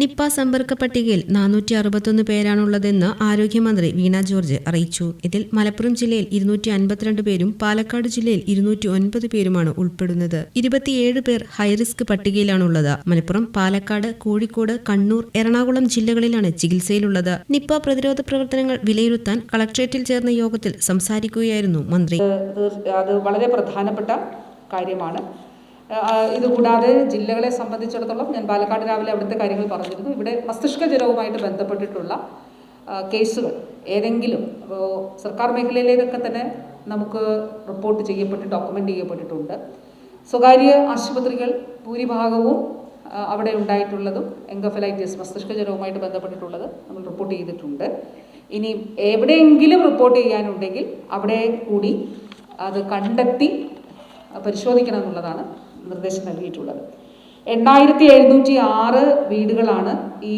Nipah സമ്പർക്ക പട്ടികയിൽ നാനൂറ്റി അറുപത്തൊന്ന് പേരാണുള്ളതെന്ന് ആരോഗ്യമന്ത്രി വീണ ജോർജ് അറിയിച്ചു. ഇതിൽ മലപ്പുറം ജില്ലയിൽ ഇരുന്നൂറ്റി അൻപത്തിരണ്ട് പേരും പാലക്കാട് ജില്ലയിൽ ഇരുന്നൂറ്റി ഒൻപത് പേരുമാണ് ഉൾപ്പെടുന്നത്. ഇരുപത്തിയേഴ് പേർ ഹൈറിസ്ക് പട്ടികയിലാണുള്ളത്. മലപ്പുറം പാലക്കാട് കോഴിക്കോട് കണ്ണൂർ എറണാകുളം ജില്ലകളിലാണ് ചികിത്സയിലുള്ളത്. നിപ്പ പ്രതിരോധ പ്രവർത്തനങ്ങൾ വിലയിരുത്താൻ കളക്ട്രേറ്റിൽ ചേർന്ന യോഗത്തിൽ സംസാരിക്കുകയായിരുന്നു മന്ത്രി. അത് വളരെ പ്രധാനപ്പെട്ട കാര്യമാണ്. ഇതുകൂടാതെ ജില്ലകളെ സംബന്ധിച്ചിടത്തോളം ഞാൻ പാലക്കാട് രാവിലെ അവിടുത്തെ കാര്യങ്ങൾ പറഞ്ഞിരുന്നു. ഇവിടെ മസ്തിഷ്ക ജ്വരവുമായിട്ട് ബന്ധപ്പെട്ടിട്ടുള്ള കേസുകൾ ഏതെങ്കിലും അപ്പോൾ സർക്കാർ മേഖലയിലേതൊക്കെ തന്നെ നമുക്ക് റിപ്പോർട്ട് ചെയ്യപ്പെട്ട് ഡോക്യുമെന്റ് ചെയ്യപ്പെട്ടിട്ടുണ്ട്. സ്വകാര്യ ആശുപത്രികൾ ഭൂരിഭാഗവും അവിടെ ഉണ്ടായിട്ടുള്ളതും എങ്കഫലൈറ്റിസ് മസ്തിഷ്ക ജ്വരവുമായിട്ട് ബന്ധപ്പെട്ടിട്ടുള്ളത് നമ്മൾ റിപ്പോർട്ട് ചെയ്തിട്ടുണ്ട്. ഇനി എവിടെയെങ്കിലും റിപ്പോർട്ട് ചെയ്യാനുണ്ടെങ്കിൽ അവിടെ കൂടി അത് കണ്ടെത്തി പരിശോധിക്കണം എന്നുള്ളതാണ് നിർദ്ദേശം നൽകിയിട്ടുള്ളത്. എണ്ണായിരത്തി എഴുന്നൂറ്റി ആറ് വീടുകളാണ് ഈ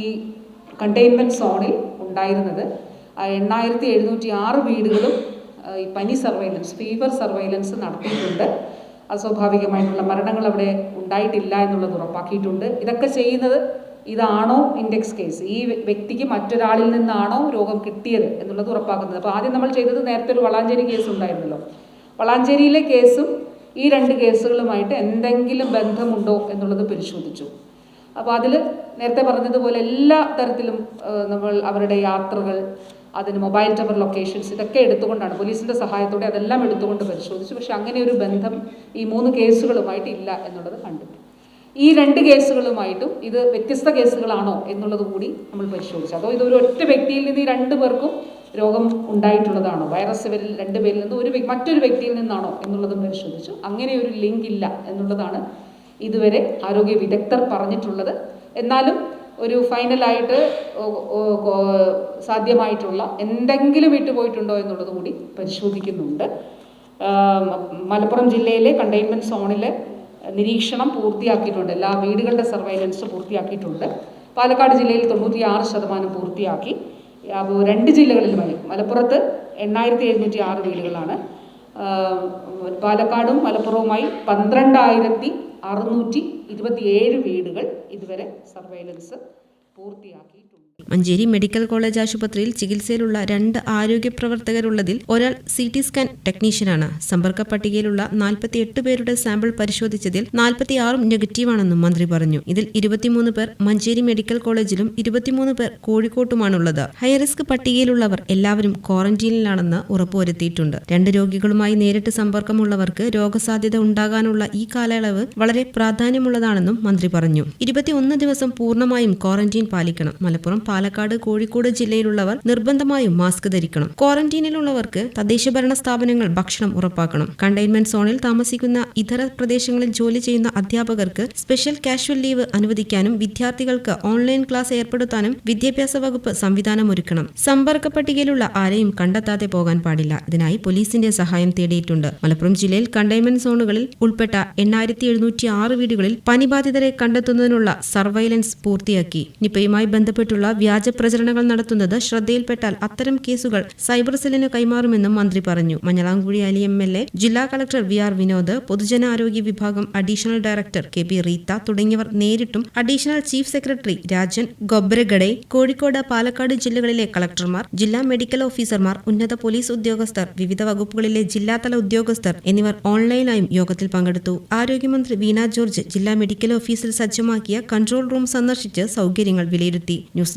കണ്ടെയ്ൻമെന്റ് സോണിൽ ഉണ്ടായിരുന്നത്. ആ എണ്ണായിരത്തി എഴുന്നൂറ്റി ആറ് വീടുകളും ഈ പനി സർവൈലൻസ് ഫീവർ സർവൈലൻസ് നടത്തിയിട്ടുണ്ട്. അസ്വാഭാവികമായിട്ടുള്ള മരണങ്ങൾ അവിടെ ഉണ്ടായിട്ടില്ല എന്നുള്ളത് ഉറപ്പാക്കിയിട്ടുണ്ട്. ഇതൊക്കെ ചെയ്യുന്നത് ഇതാണോ ഇൻഡെക്സ് കേസ് ഈ വ്യക്തിക്ക് മറ്റൊരാളിൽ നിന്നാണോ രോഗം കിട്ടിയത് എന്നുള്ളത് ഉറപ്പാക്കുന്നത്. അപ്പോൾ ആദ്യം നമ്മൾ ചെയ്തത് നേരത്തെ ഒരു വളാഞ്ചേരി കേസ് ഉണ്ടായിരുന്നല്ലോ. വളാഞ്ചേരിയിലെ കേസും ഈ രണ്ട് കേസുകളുമായിട്ട് എന്തെങ്കിലും ബന്ധമുണ്ടോ എന്നുള്ളത് പരിശോധിച്ചു. അപ്പോൾ അതിൽ നേരത്തെ പറഞ്ഞതുപോലെ എല്ലാ തരത്തിലും നമ്മൾ അവരുടെ യാത്രകൾ അതിന് മൊബൈൽ ടവർ ലൊക്കേഷൻസ് ഇതൊക്കെ എടുത്തുകൊണ്ടാണ് പോലീസിന്റെ സഹായത്തോടെ അതെല്ലാം എടുത്തുകൊണ്ട് പരിശോധിച്ചു. പക്ഷെ അങ്ങനെ ഒരു ബന്ധം ഈ മൂന്ന് കേസുകളുമായിട്ട് ഇല്ല എന്നുള്ളത് കണ്ടെത്തി ഈ രണ്ട് കേസുകളുമായിട്ടും ഇത് വ്യത്യസ്ത കേസുകളാണോ എന്നുള്ളത് കൂടി നമ്മൾ പരിശോധിച്ചു. അതോ ഇത് ഒരു ഒറ്റ വ്യക്തിയിൽ നിന്ന് ഈ രണ്ട് പേർക്കും രോഗം ഉണ്ടായിട്ടുള്ളതാണോ? വൈറസ് ഇവരിൽ രണ്ട് പേരിൽ നിന്ന് ഒരു മറ്റൊരു വ്യക്തിയിൽ നിന്നാണോ എന്നുള്ളതും പരിശോധിച്ചു അങ്ങനെ ഒരു ലിങ്ക് ഇല്ല എന്നുള്ളതാണ് ഇതുവരെ ആരോഗ്യ വിദഗ്ധർ പറഞ്ഞിട്ടുള്ളത്. എന്നാലും ഒരു ഫൈനലായിട്ട് സാധ്യമായിട്ടുള്ള എന്തെങ്കിലും വിട്ടുപോയിട്ടുണ്ടോ എന്നുള്ളത് കൂടി പരിശോധിക്കുന്നുണ്ട്. മലപ്പുറം ജില്ലയിലെ കണ്ടെയ്ൻമെന്റ് സോണിലെ നിരീക്ഷണം പൂർത്തിയാക്കിയിട്ടുണ്ട്. എല്ലാ വീടുകളുടെ സർവൈലൻസ് പൂർത്തിയാക്കിയിട്ടുണ്ട്. പാലക്കാട് ജില്ലയിൽ തൊണ്ണൂറ്റി ആറ് ശതമാനം പൂർത്തിയാക്കി. രണ്ട് ജില്ലകളിലുമായി മലപ്പുറത്ത് എണ്ണായിരത്തി എഴുന്നൂറ്റി ആറ് വീടുകളാണ് പാലക്കാടും മലപ്പുറവുമായി പന്ത്രണ്ടായിരത്തി അറുന്നൂറ്റി ഇരുപത്തിയേഴ് വീടുകൾ ഇതുവരെ സർവൈലൻസ് പൂർത്തിയാക്കിയിട്ടുണ്ട്. മഞ്ചേരി മെഡിക്കൽ കോളേജ് ആശുപത്രിയിൽ ചികിത്സയിലുള്ള രണ്ട് ആരോഗ്യ പ്രവർത്തകരുള്ളതിൽ ഒരാൾ സി ടി സ്കാൻ ടെക്നീഷ്യനാണ്. സമ്പർക്ക പട്ടികയിലുള്ള നാൽപ്പത്തിയെട്ട് പേരുടെ സാമ്പിൾ പരിശോധിച്ചതിൽ നാൽപ്പത്തിയാറും നെഗറ്റീവാണെന്നും മന്ത്രി പറഞ്ഞു. ഇതിൽ ഇരുപത്തിമൂന്ന് പേർ മഞ്ചേരി മെഡിക്കൽ കോളേജിലും ഇരുപത്തിമൂന്ന് പേർ കോഴിക്കോട്ടുമാണുള്ളത്. ഹൈറിസ്ക് പട്ടികയിലുള്ളവർ എല്ലാവരും ക്വാറന്റീനിലാണെന്ന് ഉറപ്പുവരുത്തിയിട്ടുണ്ട്. രണ്ട് രോഗികളുമായി നേരിട്ട് സമ്പർക്കമുള്ളവർക്ക് രോഗസാധ്യത ഉണ്ടാകാനുള്ള ഈ കാലയളവ് വളരെ പ്രാധാന്യമുള്ളതാണെന്നും മന്ത്രി പറഞ്ഞു. ഇരുപത്തിയൊന്ന് ദിവസം പൂർണമായും ക്വാറന്റീൻ പാലിക്കണം. മലപ്പുറം പാലക്കാട് കോഴിക്കോട് ജില്ലയിലുള്ളവർ നിർബന്ധമായും മാസ്ക് ധരിക്കണം. ക്വാറന്റീനിലുള്ളവർക്ക് തദ്ദേശഭരണ സ്ഥാപനങ്ങൾ ഭക്ഷണം ഉറപ്പാക്കണം. കണ്ടെയ്ൻമെന്റ് സോണിൽ താമസിക്കുന്ന ഇതര പ്രദേശങ്ങളിൽ ജോലി ചെയ്യുന്ന അധ്യാപകർക്ക് സ്പെഷ്യൽ കാഷ്വൽ ലീവ് അനുവദിക്കാനും വിദ്യാർത്ഥികൾക്ക് ഓൺലൈൻ ക്ലാസ് ഏർപ്പെടുത്താനും വിദ്യാഭ്യാസ വകുപ്പ് സംവിധാനമൊരുക്കണം സമ്പർക്ക പട്ടികയിലുള്ള ആരെയും കണ്ടെത്താതെ പോകാൻ പാടില്ല. ഇതിനായി പോലീസിന്റെ സഹായം തേടിയിട്ടുണ്ട്. മലപ്പുറം ജില്ലയിൽ കണ്ടെയ്ൻമെന്റ് സോണുകളിൽ ഉൾപ്പെട്ട എണ്ണായിരത്തി എഴുന്നൂറ്റി ആറ് വീടുകളിൽ പനിബാധിതരെ കണ്ടെത്തുന്നതിനുള്ള സർവൈലൻസ് പൂർത്തിയാക്കി. നിപയുമായി ബന്ധപ്പെട്ടുള്ള വ്യാജ പ്രചരണങ്ങൾ നടത്തുന്നത് ശ്രദ്ധയിൽപ്പെട്ടാൽ അത്തരം കേസുകൾ സൈബർ സെല്ലിന് കൈമാറുമെന്നും മന്ത്രി പറഞ്ഞു. Manjalamkuzhi Ali M L A ജില്ലാ കളക്ടർ വി ആർ വിനോദ് പൊതുജനാരോഗ്യ വിഭാഗം additional director K P Reetha തുടങ്ങിയവർ നേരിട്ടും additional chief secretary Rajan Khobragade Kozhikode Palakkad ജില്ലകളിലെ കളക്ടർമാർ ജില്ലാ മെഡിക്കൽ ഓഫീസർമാർ ഉന്നത പോലീസ് ഉദ്യോഗസ്ഥർ വിവിധ വകുപ്പുകളിലെ ജില്ലാതല ഉദ്യോഗസ്ഥർ എന്നിവർ ഓൺലൈനായും യോഗത്തിൽ പങ്കെടുത്തു. ആരോഗ്യമന്ത്രി വീണ ജോർജ് ജില്ലാ മെഡിക്കൽ ഓഫീസിൽ സജ്ജമാക്കിയ കൺട്രോൾ റൂം സന്ദർശിച്ച് സൗകര്യങ്ങൾ വിലയിരുത്തി. News